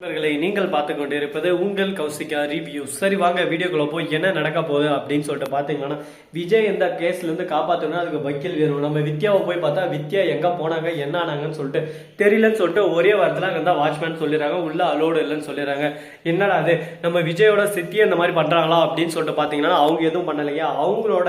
நண்பர்களை நீங்கள் பார்த்து கொண்டிருப்பது உங்கள் கௌசிகா ரிவ்யூ சரி வாங்க வீடியோக்குள்ள போய் என்ன நடக்க போகுது அப்படின்னு சொல்லிட்டு பார்த்தீங்கன்னா விஜய் இந்த கேஸ்ல இருந்து காப்பாற்றணும் அதுக்கு வக்கீல் வேணும். நம்ம வித்யாவை போய் பார்த்தா வித்யா எங்க போனாங்க என்ன ஆனாங்கன்னு சொல்லிட்டு தெரியலன்னு சொல்லிட்டு ஒரே வாரத்தில் அங்கே தான் வாட்ச்மேன் சொல்லிடுறாங்க. உள்ள அலோடு இல்லைன்னு சொல்லிடுறாங்க. என்னடா அது? நம்ம விஜயோட சித்தியை இந்த மாதிரி பண்றாங்களா அப்படின்னு சொல்லிட்டு பார்த்தீங்கன்னா அவங்க எதுவும் பண்ணலையா அவங்களோட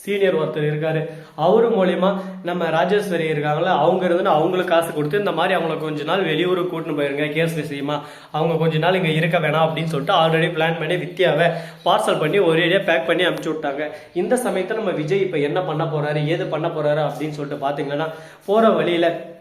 சீனியர் ஒருத்தர் இருக்காரு. அவரு மூலியமா நம்ம ராஜேஸ்வரி இருக்காங்களா அவங்க இருந்துன்னு அவங்களுக்கு காசு கொடுத்து இந்த மாதிரி அவங்கள கொஞ்ச நாள் வெளியூருக்கு கூட்டின்னு போயிருங்க கேஸ் விஷயமா அவங்க கொஞ்ச நாள் இங்க இருக்க வேணாம் அப்படின்னு சொல்லிட்டு ஆல்ரெடி பிளான் பண்ணி வித்தியாவை பார்சல் பண்ணி ஒரேடியா பேக் பண்ணி அனுப்பிச்சு விட்டாங்க. இந்த சமயத்துல நம்ம விஜய் இப்ப என்ன பண்ண போறாரு ஏது பண்ண போறாரு அப்படின்னு சொல்லிட்டு பாத்தீங்கன்னா போற வழியில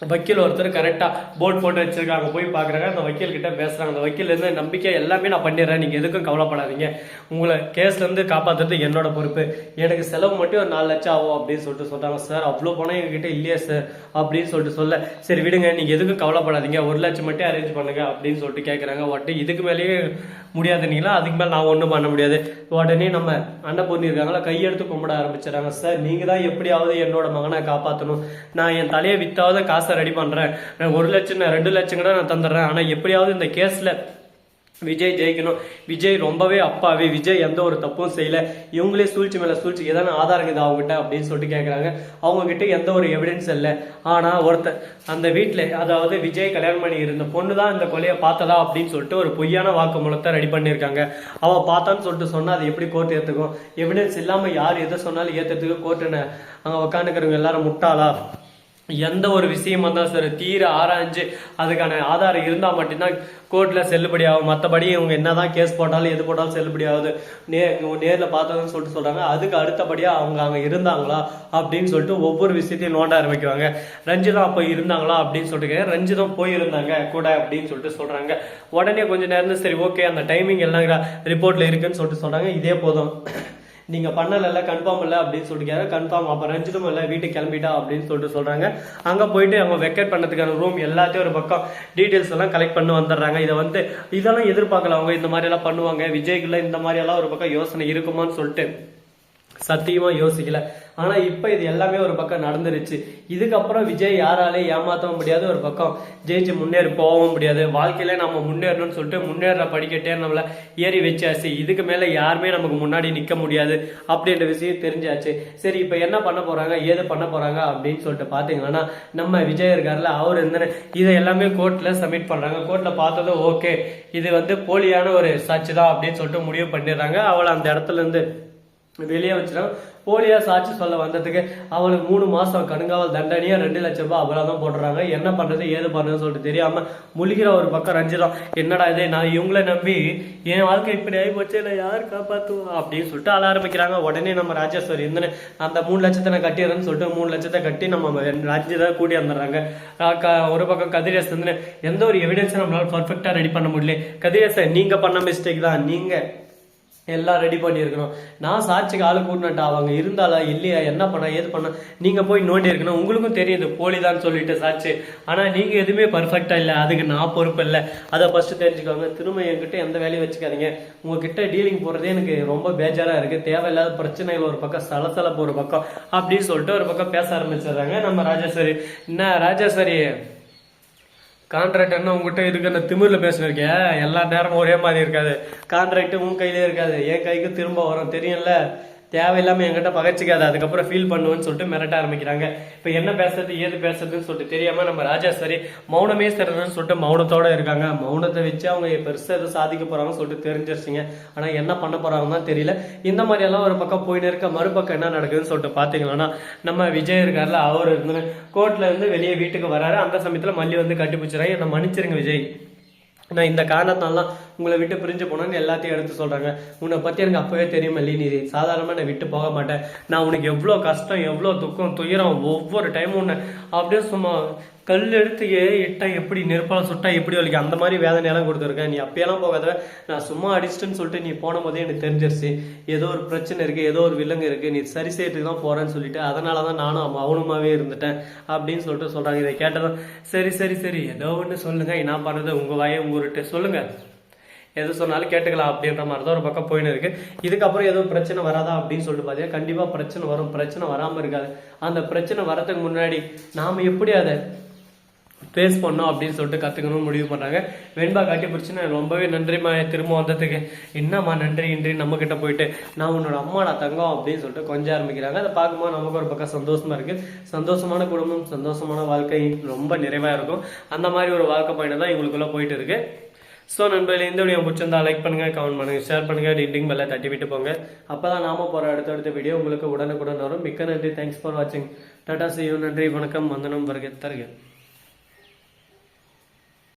வக்கீல் ஒருத்தர் கரெக்டாக போர்ட் போட்டு வச்சிருக்காங்க. போய் பார்க்குறாங்க அந்த வக்கீல்கிட்ட பேசுகிறாங்க அந்த வக்கீல்லேருந்து நம்பிக்கை எல்லாமே நான் பண்ணிடுறேன். நீங்கள் எதுக்கும் கவலைப்படாதீங்க. உங்களை கேஸ்லேருந்து காப்பாற்றுறது என்னோட பொறுப்பு. எனக்கு செலவு மட்டும் ஒரு நாலு லட்சம் ஆகும் அப்படின்னு சொல்லிட்டு சொல்கிறாங்க சார் அவ்வளோ பணம் எங்ககிட்ட இல்லையே சார் அப்படின்னு சொல்லிட்டு சொல்ல. சரி விடுங்க. நீங்கள் எதுக்கும் கவலைப்படாதீங்க. ஒரு லட்சம் மட்டும் அரேஞ்ச் பண்ணுங்க அப்படின்னு சொல்லிட்டு கேட்குறாங்க உடனே இதுக்கு மேலேயே முடியாதுனீங்களா அதுக்கு மேலே நான் ஒன்றும் பண்ண முடியாது. உடனே நம்ம அண்ணன் பொண்ணு இருக்காங்களா? கையெடுத்து கும்பிட ஆரம்பிச்சிடறாங்க. சார் நீங்கள் தான் எப்படியாவது என்னோட மகனை காப்பாற்றணும் நான் என் தலையை வித்தாவது காசு ரெடி பண்ணுறேன் ஒரு லட்சம் ரெண்டு லட்சம் கூட நான் தந்துடுறேன். ஆனால் எப்படியாவது இந்த கேஸில் விஜய் ஜெயிக்கணும். விஜய் ரொம்பவே அப்பாவி. விஜய் எந்த ஒரு தப்பும் செய்யல. இவங்களே சூழ்ச்சி மேலே சூழ்ச்சி. ஏதான ஆதாரம் இது அவங்ககிட்ட அப்படின்னு சொல்லிட்டு கேட்குறாங்க அவங்க கிட்ட எந்த ஒரு எவிடன்ஸ் இல்லை. ஆனால் ஒருத்தர் அந்த வீட்டில் அதாவது விஜய் கல்யாணம் பண்ணி இருந்த பொண்ணு தான் இந்த கொலையை பார்த்ததா அப்படின்னு சொல்லிட்டு ஒரு பொய்யான வாக்குமூலத்தை ரெடி பண்ணியிருக்காங்க. அவள் பார்த்தான்னு சொல்லிட்டு சொன்னால் அது எப்படி கோர்ட் ஏற்றுக்கும் எவிடன்ஸ் இல்லாமல் யார் எதை சொன்னாலும் ஏற்றுறதுக்கு கோர்ட்டுன்னு அங்கே உட்காந்துக்கிறவங்க எல்லாரும் முட்டாளா? எந்த ஒரு விஷயமா இருந்தாலும் சரி தீர ஆராய்ஞ்சு அதுக்கான ஆதாரம் இருந்தால் மட்டும்தான் கோர்ட்டில் செல்லுபடி ஆகும். மற்றபடி இவங்க என்னதான் கேஸ் போட்டாலும் எது போட்டாலும் செல்லுபடி ஆகுது. நே நேரில் பார்த்ததுன்னு சொல்லிட்டு சொல்கிறாங்க அதுக்கு அடுத்தபடியாக அவங்க அங்கே இருந்தாங்களா அப்படின்னு சொல்லிட்டு ஒவ்வொரு விஷயத்தையும் நோண்ட ஆரம்பிக்குவாங்க ரஞ்சிதா அப்போ இருந்தாங்களா அப்படின்னு சொல்லிட்டு ரஞ்சிதம் போயிருந்தாங்க கூட அப்படின்னு சொல்லிட்டு சொல்கிறாங்க உடனே கொஞ்சம் நேரம் சரி ஓகே அந்த டைமிங் எல்லாம் ரிப்போர்ட்டில் இருக்குன்னு சொல்லிட்டு சொல்கிறாங்க இதே போதும். நீங்க பண்ணல கன்ஃபார்ம் இல்லை அப்படின்னு சொல்லிட்டு கன்ஃபார்ம் அப்ப ரஞ்சிதும் இல்லை வீட்டுக்கு கிளம்பிட்டா அப்படின்னு சொல்லிட்டு சொல்றாங்க. அங்க போயிட்டு அவங்க வெக்கேட் பண்ணதுக்கான ரூம் எல்லாத்தையும் ஒரு பக்கம் டீடைல்ஸ் எல்லாம் கலெக்ட் பண்ணி வந்துடுறாங்க. இதை வந்து இதெல்லாம் எதிர்பார்க்கல அவங்க. இந்த மாதிரி எல்லாம் பண்ணுவாங்க. விஜய்க்குள்ள இந்த மாதிரி எல்லாம் ஒரு பக்கம் யோசனை இருக்குமான்னு சொல்லிட்டு. சத்தியமாக யோசிக்கல. ஆனால் இப்போ இது எல்லாமே ஒரு பக்கம் நடந்துருச்சு. இதுக்கப்புறம் விஜய் யாராலையும் ஏமாற்றவும் முடியாது ஒரு பக்கம் ஜெயிச்சு முன்னேறி போகவும் முடியாது. வாழ்க்கையில நம்ம முன்னேறணும்னு சொல்லிட்டு முன்னேற படிக்கட்டே நம்மள ஏறி வச்சாச்சு. இதுக்கு மேலே யாருமே நமக்கு முன்னாடி நிற்க முடியாது அப்படின்ற விஷயம் தெரிஞ்சாச்சு. சரி இப்போ என்ன பண்ண போகிறாங்க ஏது பண்ண போகிறாங்க அப்படின்னு சொல்லிட்டு பார்த்தீங்கன்னா நம்ம விஜய் இருக்கார்ல அவர் இருந்த இதை எல்லாமே கோர்ட்டில் சப்மிட் பண்ணுறாங்க கோர்ட்டில் பார்த்ததும் ஓகே இது வந்து போலியான ஒரு சாட்சி தான் அப்படின்னு சொல்லிட்டு முடிவு பண்ணிடுறாங்க. அவளை அந்த இடத்துல இருந்து வெளியே வச்சிடும் போலியா சாட்சி சொல்ல வந்ததுக்கு அவளுக்கு மூணு மாசம் கண்காவல் தண்டனையா ரெண்டு லட்சம் ரூபாய் அபராதம் போடுறாங்க என்ன பண்றது ஏது பண்றதுன்னு சொல்லிட்டு தெரியாம முழுகிற ஒரு பக்கம் ரஞ்சிதம். என்னடா இது நான் இவங்கள நம்பி என் வாழ்க்கை இப்படி ஆகி போச்சு நான் யார் காப்பாத்துவா? அப்படின்னு சொல்லிட்டு அழ ஆரம்பிக்கிறாங்க. உடனே நம்ம ராஜேஸ்வரி இருந்துன்னு அந்த மூணு லட்சத்தை நான் கட்டிடுறேன்னு சொல்லிட்டு மூணு லட்சத்தை கட்டி நம்ம ரஞ்சிதா கூட்டி வந்துடுறாங்க. க- ஒரு பக்கம் கதிரேஸ் வந்து எந்த ஒரு எவிடன்ஸும் நம்மளால பர்ஃபெக்டா ரெடி பண்ண முடியல. கதிரேச நீங்க பண்ண மிஸ்டேக் தான். நீங்க எல்லாம் ரெடி பண்ணியிருக்கணும். நான் சாட்சிக்கு ஆள் கூட்டினட்டா அவங்க இருந்தாளா இல்லையா என்ன பண்ண ஏது பண்ணா நீங்கள் போய் நோண்டி இருக்கணும். உங்களுக்கும் தெரியுது போலிதான்னு சொல்லிட்டு சாட்சி. ஆனால் நீங்கள் எதுவுமே பர்ஃபெக்டாக இல்லை. அதுக்கு நான் பொறுப்பு இல்லை. அதை ஃபஸ்ட்டு தெரிஞ்சுக்கோங்க. திரும்ப என்கிட்ட எந்த வேலையும் வச்சுக்காதீங்க. உங்ககிட்ட டீலிங் போடுறதே எனக்கு ரொம்ப பேஜாராக இருக்குது தேவையில்லாத பிரச்சனைகள் ஒரு பக்கம் சலசலப்பு ஒரு பக்கம் அப்படின்னு சொல்லிட்டு ஒரு பக்கம் பேச ஆரம்பிச்சிடுறாங்க நம்ம ராஜேஸ்வரி. என்ன ராஜேஸ்வரி? கான்ட்ராக்ட் என்ன இருக்க நான் திமிரில் பேசினிருக்கிய எல்லா நேரமும் ஒரே மாதிரி இருக்காது. கான்ட்ராக்ட்டு உன் கையிலே இருக்காது. என் கைக்கு திரும்ப வரும். தெரியும்ல? தேவையில்லாம என்கிட்ட பகச்சிக்காது அதுக்கப்புறம் ஃபீல் பண்ணுவேன்னு சொல்லிட்டு மிரட்ட ஆரம்பிக்கிறாங்க. இப்போ என்ன பேசுறது ஏது பேசுறதுன்னு சொல்லிட்டு தெரியாம நம்ம ராஜா சரி மௌனமே சிறந்ததுன்னு சொல்லிட்டு மௌனத்தோட இருக்காங்க. மௌனத்தை வச்சு அவங்க பெருசாக எதுவும் சாதிக்க போறாங்கன்னு சொல்லிட்டு தெரிஞ்சிருச்சுங்க. ஆனா என்ன பண்ண போறாங்கன்னு தெரியல. இந்த மாதிரி எல்லாம் ஒரு பக்கம் போயின்னு இருக்க மறுபக்கம் என்ன நடக்குதுன்னு சொல்லிட்டு பாத்தீங்கன்னா நம்ம விஜய் இருக்கார்ல அவர் இருந்து கோர்ட்ல இருந்து வெளியே வீட்டுக்கு வராரு. அந்த சமயத்துல மல்லி வந்து கட்டிப்பிடிச்சிடறாங்க என்ன மன்னிச்சிருங்க விஜய். நான் இந்த காரணத்தாலாம் உங்களை விட்டு பிரிஞ்சு போனேன்னு எல்லாத்தையும் எடுத்து சொல்றாங்க. உன்னை பத்தி எனக்கு அப்பவே தெரியும் இல்லை நீ சாதாரணமா நான் விட்டு போக மாட்டேன். நான் உனக்கு எவ்வளோ கஷ்டம் எவ்வளோ துக்கம் துயரம் ஒவ்வொரு டைமும் உன்னை அப்படியே சும்மா கல் எடுத்து ஏ இட்டா எப்படி நெருப்பால் சுட்டா எப்படி வலிக்கும் அந்த மாதிரி வேதனையெல்லாம் கொடுத்துருக்கேன் நீ அப்பயெல்லாம் போகாத. நான் சும்மா அடிச்சிட்டுன்னு சொல்லிட்டு நீ போன போதே எனக்கு தெரிஞ்சிருச்சு. ஏதோ ஒரு பிரச்சனை இருக்கு ஏதோ ஒரு விலங்கு இருக்கு. நீ சரி செய்யறதுக்கு தான் போறேன்னு சொல்லிட்டு அதனால தான் நானும் மௌனமாவே இருந்துட்டேன் அப்படின்னு சொல்லிட்டு சொல்றாங்க. இதை கேட்டதும் சரி சரி சரி ஏதோ ஒன்று சொல்லுங்க. என்ன பண்ணுறது உங்க வாயை உங்கள்கிட்ட சொல்லுங்க. எது சொன்னாலும் கேட்டுக்கலாம் அப்படின்ற மாதிரி தான் ஒரு பக்கம் போயின்னு இருக்கு. இதுக்கப்புறம் எதுவும் பிரச்சனை வராதா அப்படின்னு சொல்லிட்டு பார்த்தீங்கன்னா கண்டிப்பாக பிரச்சனை வரும். பிரச்சனை வராமல் இருக்காது. அந்த பிரச்சனை வரதுக்கு முன்னாடி நாம் எப்படி அதை ஃபேஸ் பண்ணோம் அப்படின்னு சொல்லிட்டு கற்றுக்கணும்னு முடிவு பண்ணுறாங்க வெண்பா காட்டி பிடிச்சின்னு ரொம்பவே நன்றிம்மா திரும்ப வந்ததுக்கு. என்னம்மா நன்றி இன்றி நம்மக்கிட்ட போயிட்டு நான் உன்னோட அம்மாடா தங்கம் அப்படின்னு சொல்லிட்டு கொஞ்சம் ஆரம்பிக்கிறாங்க. அதை பார்க்கும்போது நமக்கு ஒரு பக்கம் சந்தோஷமா இருக்குது சந்தோஷமான குடும்பம் சந்தோஷமான வாழ்க்கை ரொம்ப நிறைவாக இருக்கும். அந்த மாதிரி ஒரு வாழ்க்கை பயணம் தான் இவங்களுக்குள்ள போயிட்டு இருக்கு. ஸோ நண்பர்களே இந்த வீடியோ பிடிச்சிருந்தா லைக் பண்ணுங்க கமெண்ட் பண்ணுங்கள் ஷேர் பண்ணுங்கள் டிண்டிங் பெல்லை தட்டி விட்டு போங்க. அப்போ தான் நாம போற அடுத்தடுத்த வீடியோ உங்களுக்கு உடனுக்குடன் வரும். மிக்க நன்றி தேங்க்ஸ் ஃபார் வாட்சிங் டாடா சி நன்றி வணக்கம் வந்தனம் வருகை தருக.